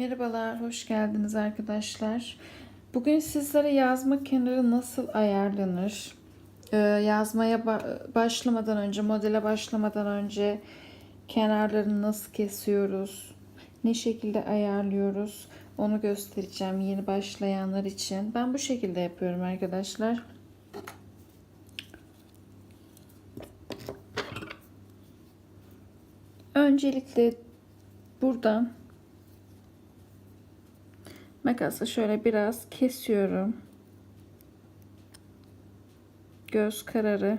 Merhabalar, hoş geldiniz arkadaşlar. Bugün sizlere yazma kenarı nasıl ayarlanır? Ee, yazmaya ba- başlamadan önce, modele başlamadan önce kenarlarını nasıl kesiyoruz? Ne şekilde ayarlıyoruz? Onu göstereceğim yeni başlayanlar için. Ben bu şekilde yapıyorum arkadaşlar. Öncelikle buradan Makasla şöyle biraz kesiyorum. Göz kararı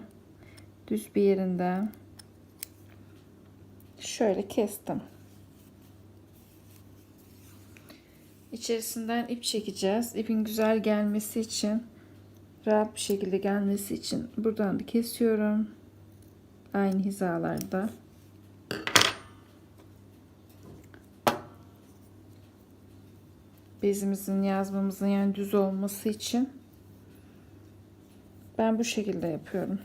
düz bir yerinden. Şöyle kestim. İçerisinden ip çekeceğiz. İpin güzel gelmesi için, rahat bir şekilde gelmesi için buradan da kesiyorum. Aynı hizalarda. Bezimizin yazmamızın yani düz olması için ben bu şekilde yapıyorum.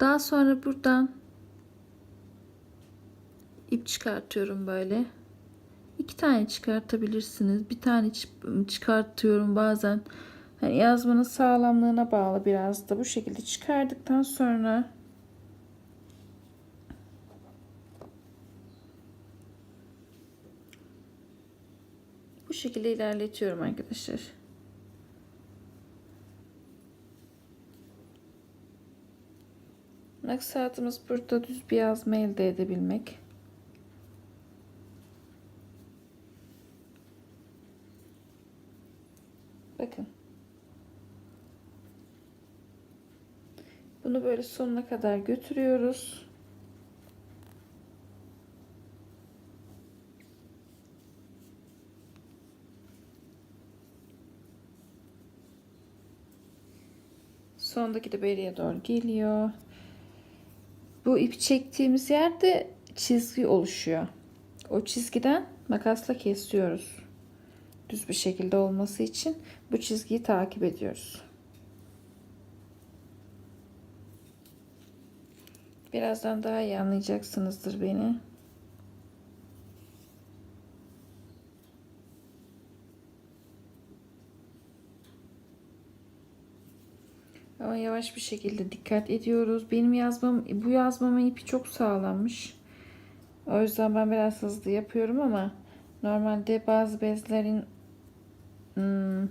Daha sonra buradan ip çıkartıyorum böyle. İki tane çıkartabilirsiniz. Bir tane çıkartıyorum bazen. Yani yazmanın sağlamlığına bağlı biraz da bu şekilde çıkardıktan sonra şekilde ilerletiyorum arkadaşlar. Maksatımız burada düz bir yazma elde edebilmek. Bakın. Bunu böyle sonuna kadar götürüyoruz. Sondaki de beriye doğru geliyor. Bu ip çektiğimiz yerde çizgi oluşuyor. O çizgiden makasla kesiyoruz. Düz bir şekilde olması için bu çizgiyi takip ediyoruz. Birazdan daha iyi anlayacaksınızdır beni. Yavaş bir şekilde dikkat ediyoruz. Benim yazmam, bu yazmamın ipi çok sağlammış. O yüzden ben biraz hızlı yapıyorum ama normalde bazı bezlerin hmm,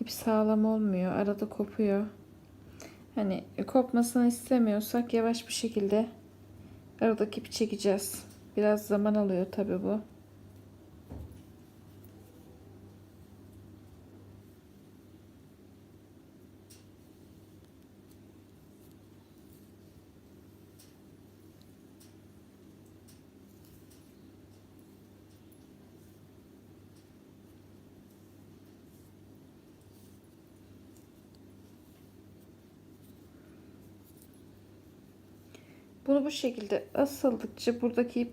ip sağlam olmuyor. Arada kopuyor. Hani kopmasını istemiyorsak yavaş bir şekilde aradaki ipi çekeceğiz. Biraz zaman alıyor tabi bu. Bu şekilde asıldıkça buradaki ip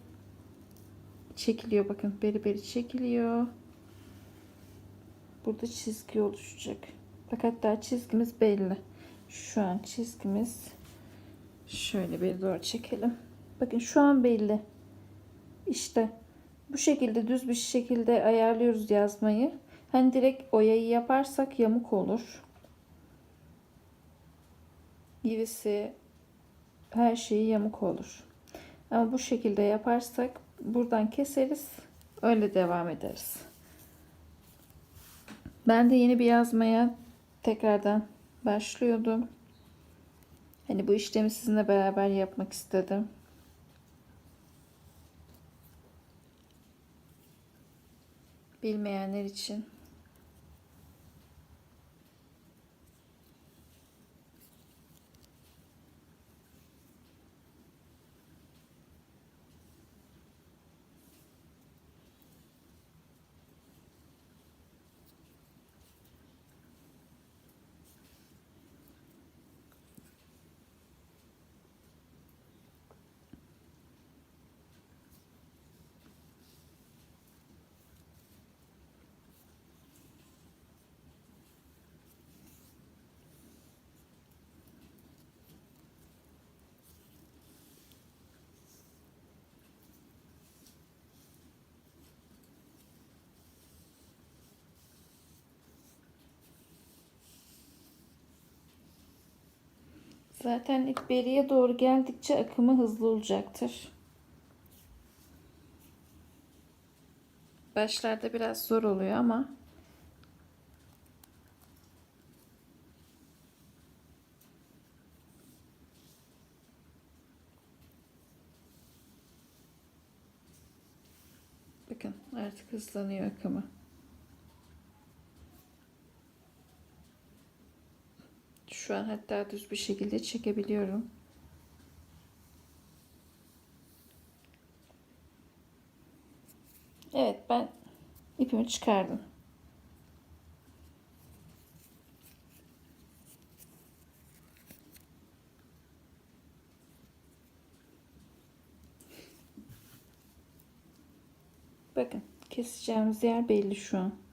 çekiliyor. Bakın beri beri çekiliyor. Burada çizgi oluşacak. Bak hatta çizgimiz belli. Şu an çizgimiz şöyle bir doğru çekelim. Bakın şu an belli. İşte bu şekilde düz bir şekilde ayarlıyoruz yazmayı. Hani direkt oyayı yaparsak yamuk olur. Givisi her şeyi yamuk olur. Ama bu şekilde yaparsak buradan keseriz. Öyle devam ederiz. Ben de yeni bir yazmaya tekrardan başlıyordum. Hani bu işlemi sizinle beraber yapmak istedim. Bilmeyenler için Zaten ip beriye doğru geldikçe akımı hızlı olacaktır. Başlarda biraz zor oluyor ama Bakın artık hızlanıyor akımı. Şu an hatta düz bir şekilde çekebiliyorum. Evet ben ipimi çıkardım. Bakın keseceğimiz yer belli şu an.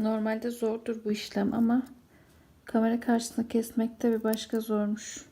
Normalde zordur bu işlem ama kamera karşısında kesmek de bir başka zormuş.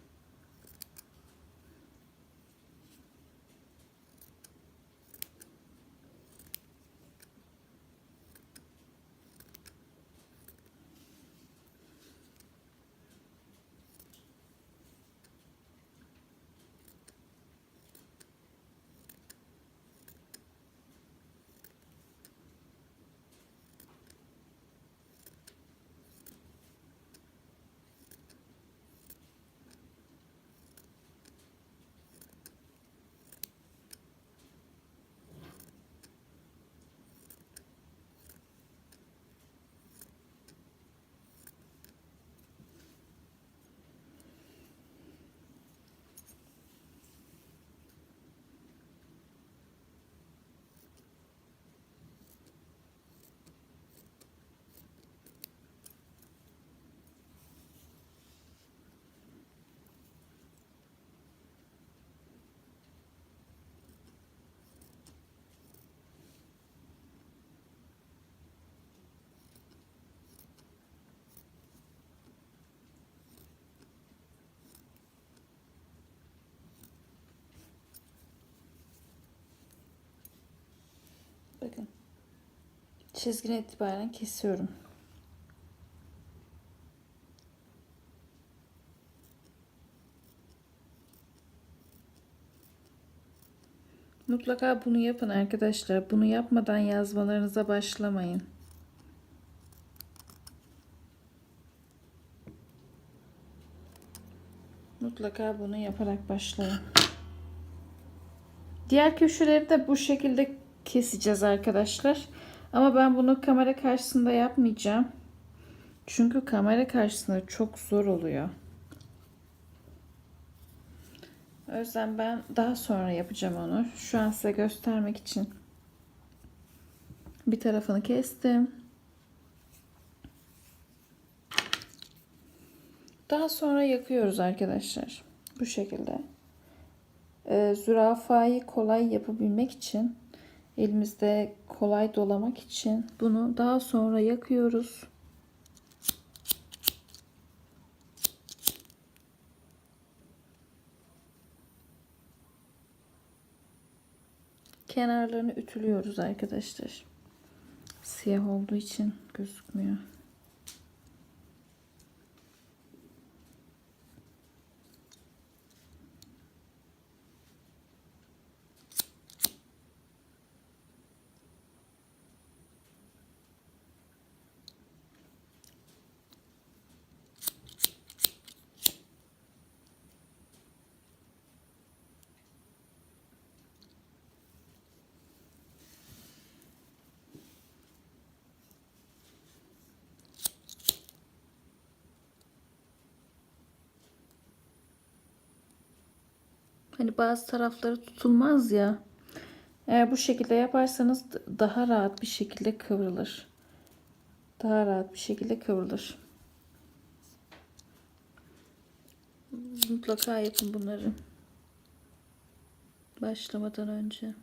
Bakın. Çizgine itibaren kesiyorum. Mutlaka bunu yapın arkadaşlar. Bunu yapmadan yazmalarınıza başlamayın. Mutlaka bunu yaparak başlayın. Diğer köşeleri de bu şekilde keseceğiz arkadaşlar. Ama ben bunu kamera karşısında yapmayacağım. Çünkü kamera karşısında çok zor oluyor. O yüzden ben daha sonra yapacağım onu. Şu an size göstermek için bir tarafını kestim. Daha sonra yakıyoruz arkadaşlar. Bu şekilde. Ee, zürafayı kolay yapabilmek için elimizde kolay dolamak için bunu daha sonra yakıyoruz. Kenarlarını ütülüyoruz arkadaşlar. Siyah olduğu için gözükmüyor. Hani bazı tarafları tutulmaz ya. Eğer bu şekilde yaparsanız daha rahat bir şekilde kıvrılır. Daha rahat bir şekilde kıvrılır. Mutlaka yapın bunları. Başlamadan önce.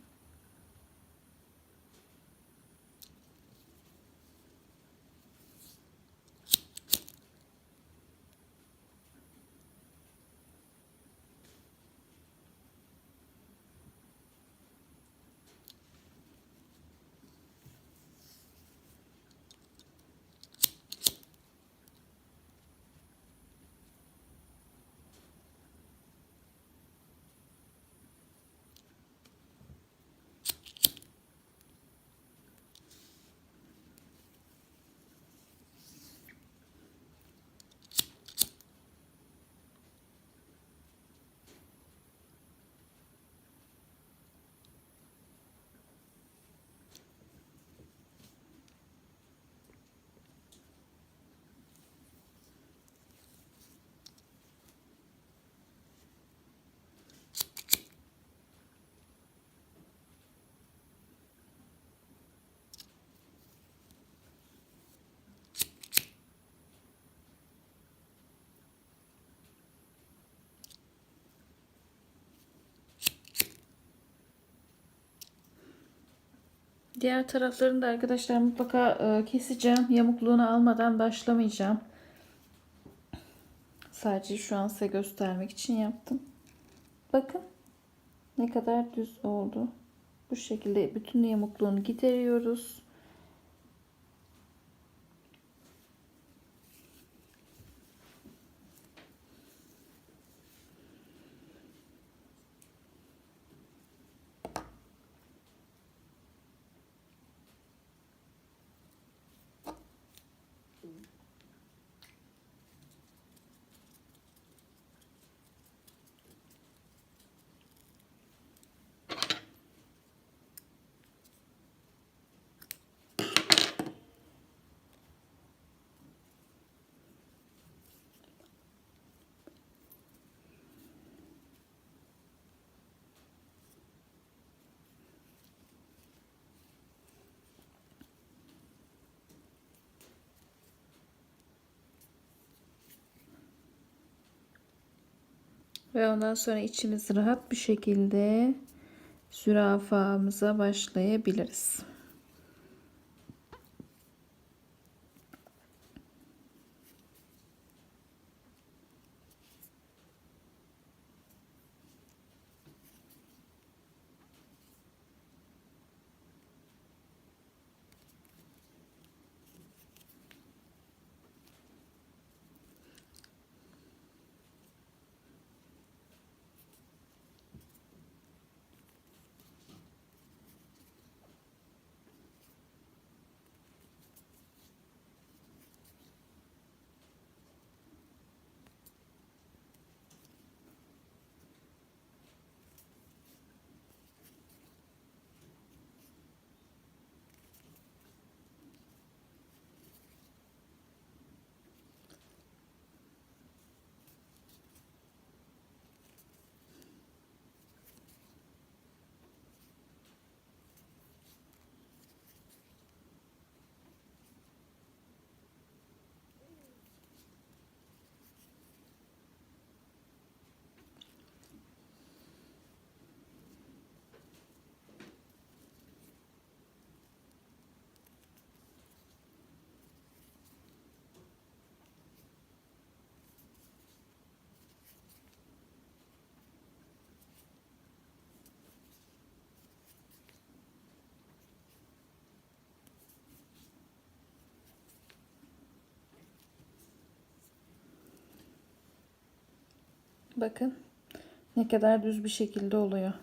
Diğer taraflarını da arkadaşlar mutlaka e, keseceğim. Yamukluğunu almadan başlamayacağım. Sadece şu an size göstermek için yaptım. Bakın ne kadar düz oldu. Bu şekilde bütün yamukluğunu gideriyoruz. Ve ondan sonra içimiz rahat bir şekilde zürafamıza başlayabiliriz. Bakın ne kadar düz bir şekilde oluyor.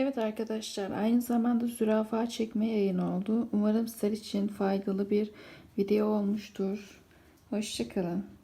Evet arkadaşlar aynı zamanda zürafa çekme yayın oldu. Umarım sizler için faydalı bir video olmuştur. Hoşçakalın.